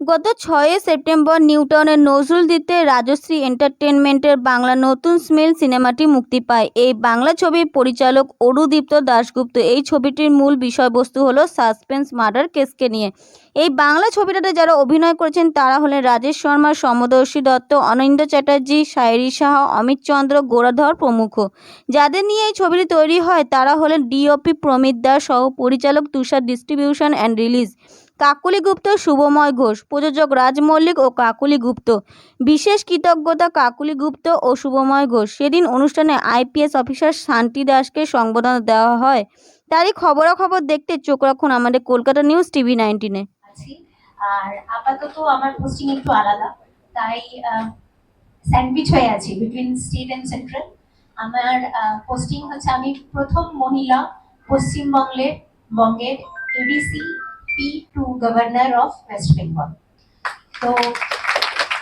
গত ছয়ই সেপ্টেম্বর নিউটাউনের দিতে রাজশ্রী এন্টারটেনমেন্টের বাংলা নতুন স্মেল সিনেমাটি মুক্তি পায়। এই বাংলা ছবির পরিচালক অরুদীপ্ত দাশগুপ্ত। এই ছবিটির মূল বিষয়বস্তু হলো সাসপেন্স, মার্ডার, কেসকে নিয়ে। এই বাংলা ছবিটাতে যারা অভিনয় করেছেন, তারা হলেন রাজেশ শর্মা, সমদর্শী দত্ত অনিন্দ চ্যাটার্জি, সায়রী সাহা, অমিত চন্দ্র, গোরাধর প্রমুখ। যাদের নিয়ে এই ছবিটি তৈরি হয়, তারা হলেন ডিওপি প্রমিত দাস সহ পরিচালক Tushar distribution and release. Kakuli Gupta Shubhamoy Ghosh, প্রযোজক রাজ মল্লিক ও কাকুলি গুপ্ত বিশেষ কৃতজ্ঞতা কাকুলি গুপ্ত ও শুভময় ঘোষ। সেদিন অনুষ্ঠানে আইপিএস অফিসার শান্তি দাসকে সংবর্ধনা দেওয়া হয়। তারই খবরাখবর দেখতে চোখ রাখুন আমাদের কলকাতা নিউজ টিভি নাইনটিনে। আর আপাতত আমার পোস্টিং একটু আলাদা। তাই স্যান্ডউইচ হয়ে আছি বিটুইন স্টেট অ্যান্ড সেন্ট্রাল আমার পোস্টিং হচ্ছে আমি প্রথম মহিলা পশ্চিমবঙ্গের, বঙ্গের ADC P to governor of West Bengal তো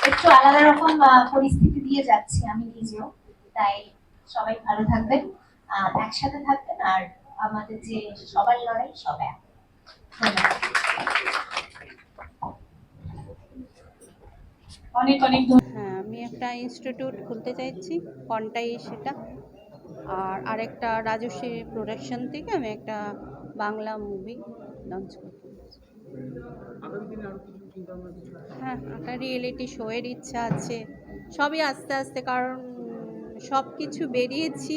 একটু আলাদা রকম পরিস্থিতি দিয়ে যাচ্ছি আমি নিজেও। তাই সবাই ভালো থাকবেন আহ, একসাথে থাকবেন আর আমাদের যে সবার লড়াই সব অনেক অনেক হ্যাঁ আমি একটা ইনস্টিটিউট খুলতে চাইছি কন্টাই সেটা। আর আরেকটা রাজশ্রী প্রোডাকশন থেকে আমি একটা বাংলা মুভি লঞ্চ চাইছি। হ্যাঁ একটা রিয়েলিটি শোয়ের ইচ্ছা আছে। সবই আস্তে আস্তে, কারণ সব কিছু বেরিয়েছি।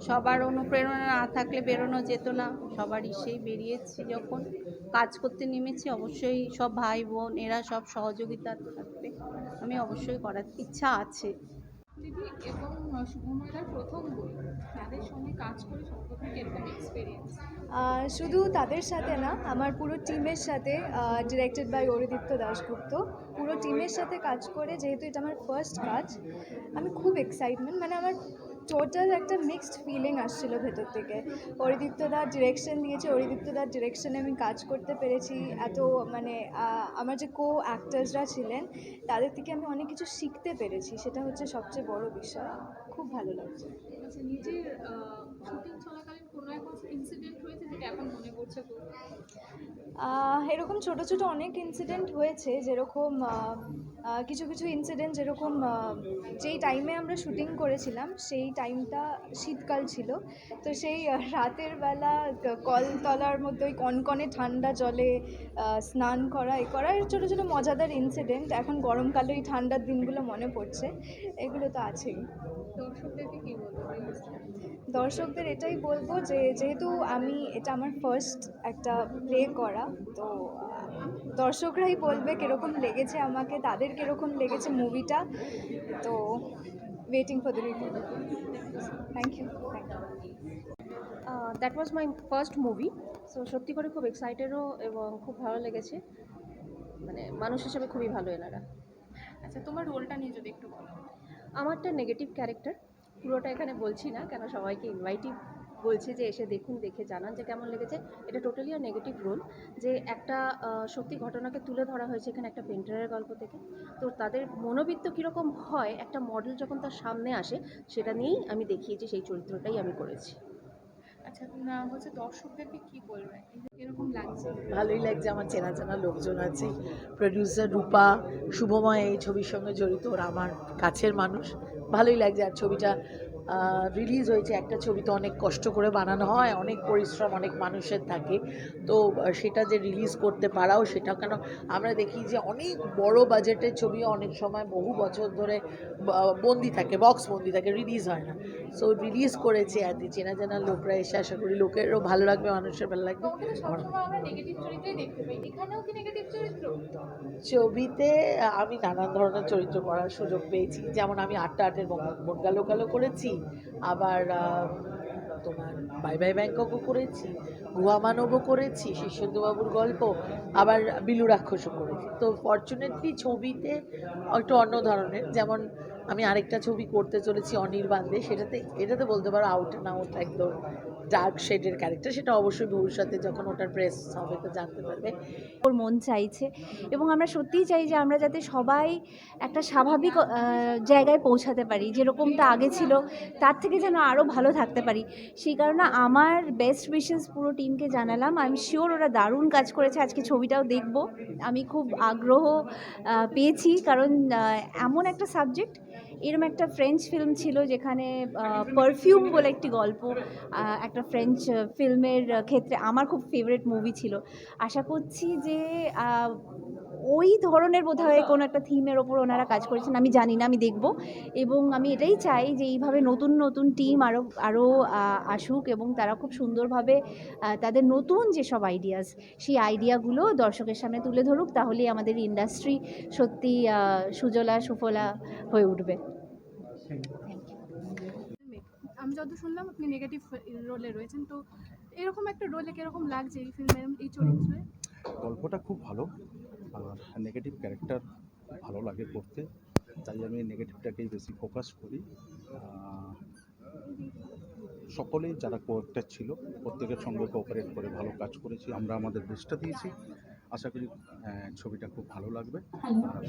সবার অনুপ্রেরণা না থাকলে বেরোনো যেত না। সবারই সেই বেরিয়েছি যখন। কাজ করতে নেমেছি, অবশ্যই সব ভাই বোন, এরা সব সহযোগিতা থাকবে। আমি অবশ্যই করার, ইচ্ছা আছে। দিদি এবং শুভময়দার প্রথম বই। তাদের সঙ্গে কাজ করে সর্বপ্রথম কীরকম এক্সপিরিয়েন্স শুধু তাদের সাথে না, আমার পুরো টিমের সাথে ডিরেক্টেড বাই অরিদিত্য দাশগুপ্ত। পুরো টিমের সাথে কাজ করে, যেহেতু এটা আমার ফার্স্ট কাজ, আমি খুব এক্সাইটমেন্ট মানে আমার টোটাল একটা মিক্সড ফিলিং আসছিল ভেতর থেকে। অরিদিত্যদার দার ডিরেকশন দিয়েছে অরিদিত্যদার দার ডিরেকশনে আমি কাজ করতে পেরেছি। এত মানে আমার যে কো অ্যাক্টার্সরা ছিলেন, তাদের থেকে আমি অনেক কিছু শিখতে পেরেছি। সেটা হচ্ছে সবচেয়ে বড় বিষয়। খুব ভালো লাগছে। আচ্ছা নিজের শুটিং ইনসিডেন্ট হয়েছে যেটা এখন মনে পড়ছে এরকম ছোট ছোট অনেক ইনসিডেন্ট হয়েছে যেরকম কিছু কিছু ইনসিডেন্ট যেরকম যেই টাইমে আমরা শুটিং করেছিলাম সেই টাইমটা শীতকাল ছিল। তো সেই রাতের বেলা কলতলার মধ্যে ওই কনকনে ঠান্ডা জলে স্নান করা এ করা ছোটো ছোটো মজাদার ইনসিডেন্ট এখন গরমকালে ওই ঠান্ডার দিনগুলো মনে পড়ছে। এগুলো তো আছেই। দর্শকদেরকে কি বলব? দর্শকদের এটাই বলব যে যেহেতু আমি এটা আমার ফার্স্ট একটা প্লে করা তো দর্শকরাই বলবে কীরকম লেগেছে আমাকে তাদের কীরকম লেগেছে মুভিটা তো waiting for the review thank you thank you that was my first movie so সত্যি করে খুব এক্সাইটেডও এবং খুব ভালো লেগেছে। মানে মানুষ হিসেবে খুবই ভালো এনারা। আচ্ছা তোমার রোলটা নিয়ে যদি একটু বলো। আমারটা নেগেটিভ ক্যারেক্টার পুরোটা এখানে বলছি না, কেন সবাইকে ইনভাইটিভ বলছে যে এসে দেখুন, দেখে জানান যে কেমন লেগেছে। এটা টোটালি আর নেগেটিভ রোল যে একটা সত্যি ঘটনাকে তুলে ধরা হয়েছে এখানে একটা পেন্টারের গল্প থেকে। তো তাদের মনোবিত্ত কীরকম হয়, একটা মডেল যখন তার সামনে আসে, সেটা নিয়েই আমি দেখিয়েছি, সেই চরিত্রটাই আমি করেছি। আচ্ছা কি লাগছে? ভালোই লাগছে, আমার চেনা চেনা লোকজন আছে। প্রডিউসার রূপা, শুভময় এই ছবির সঙ্গে জড়িত, ওরা আমার কাছের মানুষ। ভালোই লাগছে, আর ছবিটা রিলিজ হয়েছে। একটা ছবি তো অনেক কষ্ট করে বানানো হয় অনেক পরিশ্রম অনেক মানুষের থাকে। তো সেটা যে রিলিজ করতে পারাও সেটা কেন? আমরা দেখি যে অনেক বড় বাজেটের ছবি অনেক সময় বহু বছর ধরে বন্দি থাকে বক্স বন্দি থাকে রিলিজ হয় না। সো রিলিজ করেছে আর কি। চেনা চেনা লোকরা এসে আশা করি লোকেরও ভালো লাগবে মানুষের ভালো লাগবে। ছবিতে আমি নানান ধরনের চরিত্র করার সুযোগ পেয়েছি। যেমন আমি আটটা আটের বনগা লোকালও করেছি আবার তোমার বাই বাই ব্যাংককও করেছি গুহা মানবও করেছি শীর্ষেন্দুবাবুর গল্প, আবার বিলু রাক্ষসও করেছি। তো ফর্চুনেটলি ছবিতে একটু অন্য ধরনের, যেমন আমি আরেকটা ছবি করতে চলেছি অনির্বাণে সেটাতে, এটাতে বলতে পারো আউট অ্যান্ড আউট একদম ডার্ক শেডের ক্যারেক্টার সেটা অবশ্যই ভবিষ্যতে যখন ওটার প্রেস হবে তো জানতে পারবে। ওর মন চাইছে এবং আমরা সত্যিই চাই যে আমরা যাতে সবাই একটা স্বাভাবিক জায়গায় পৌঁছাতে পারি, যেরকমটা আগে ছিল, তার থেকে যেন আরও ভালো থাকতে পারি। সেই কারণে আমার বেস্ট উইশেস পুরো টিমকে জানালাম। আমি শিওর ওরা দারুণ কাজ করেছে। আজকে ছবিটাও দেখব। আমি খুব আগ্রহ পেয়েছি। কারণ এমন একটা সাবজেক্ট এরম একটা ফ্রেঞ্চ ফিল্ম ছিল যেখানে পারফিউম বলে একটি গল্প একটা ফ্রেঞ্চ ফিল্মের ক্ষেত্রে আমার খুব ফেভারিট মুভি ছিল। আশা করছি যে ওই ধরনের বোধহয় কোনো একটা থিমের ওপর ওনারা কাজ করেছেন আমি জানি না আমি দেখব। এবং আমি এটাই চাই যে এইভাবে নতুন নতুন টিম আরও আরও আসুক এবং তারা খুব সুন্দরভাবে তাদের নতুন যেসব আইডিয়াস সেই আইডিয়াগুলো দর্শকের সামনে তুলে ধরুক তাহলেই আমাদের ইন্ডাস্ট্রি সত্যি সুজলা সুফলা হয়ে উঠবে। আমি যত শুনলাম আপনি নেগেটিভ রোলে রয়েছেন তো এরকম একটা রোলে কীরকম লাগছে এই ফিল্মের এই চরিত্রে? গল্পটা খুব ভালো। আর নেগেটিভ ক্যারেক্টার ভালো লাগে করতে। তাই আমি নেগেটিভটাকেই বেশি ফোকাস করি। সকলেই যারা কোয়াক্টার ছিল প্রত্যেকের সঙ্গে কোঅপারেট করে ভালো কাজ করেছি আমরা আমাদের বেস্টটা দিয়েছি। আশা করি ছবিটা খুব ভালো লাগবে।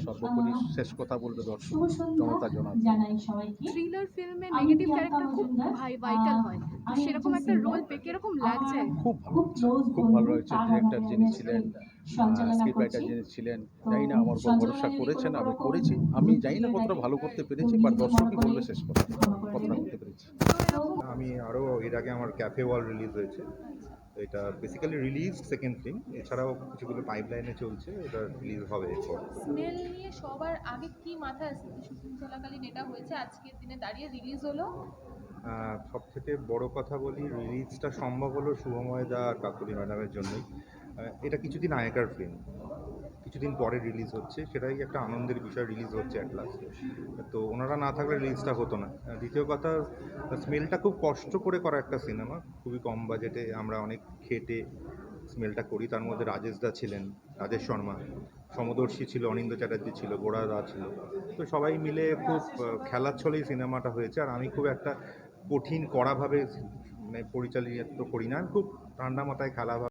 সর্বোপরি শেষ কথা বলবে দর্শক জনতা সবাইকে। থ্রিলার ফিল্মে নেগেটিভ ক্যারেক্টার খুব ভাই ভাইটাল হয়। সেরকম একটা রোল। পেয়ে কীরকম লাগছে? খুব ভালো খুব ভালো হয়েছে ডিরেক্টর যিনি ছিলেন স্ক্রিপ্ট যিনি ছিলেন জানি না আমার উপর ভরসা করেছেন আমি করেছি। আমি জানি না কতটা ভালো করতে পেরেছি বা দর্শকই বলবে শেষ কথা কতটা করতে পেরেছি। আমি আরও এর আগে আমার ক্যাফে ওয়াল রিলিজ হয়েছে। এটা বেসিক্যালি রিলিজ সেকেন্ড ফিল্ম এছাড়াও কিছুগুলো পাইপলাইনে চলছে এটা রিলিজ হবে এরপর। স্মেল নিয়ে সবার আগে কি মাথায় আসছে শুটিং চলাকালীন এটা হয়েছে আজকের দিনে দাঁড়িয়ে রিলিজ হলো? সব থেকে বড় কথা বলি রিলিজটা সম্ভব হলো শুভময় দা আর কাকুলি ম্যাডামের জন্যই। এটা কিছুদিন আগেকার ফিল্ম কিছুদিন পরে রিলিজ হচ্ছে। সেটাই একটা আনন্দের বিষয় রিলিজ হচ্ছে অ্যাট লাস্ট তো ওনারা না থাকলে রিলিজটা হতো না। দ্বিতীয় কথা স্মেলটা খুব কষ্ট করে করা একটা সিনেমা খুবই কম বাজেটে আমরা অনেক খেটে স্মেলটা করি। তার মধ্যে রাজেশ দা ছিলেন, রাজেশ শর্মা। সমদর্শী ছিল অনিন্দ চ্যাটার্জি ছিল গোড়া দা ছিল। তো সবাই মিলে খুব খেলার ছলেই সিনেমাটা হয়েছে। আর আমি খুব একটা কঠিন কড়াভাবে মানে পরিচালিত করি না। খুব ঠান্ডা মাথায় খেলাভাবে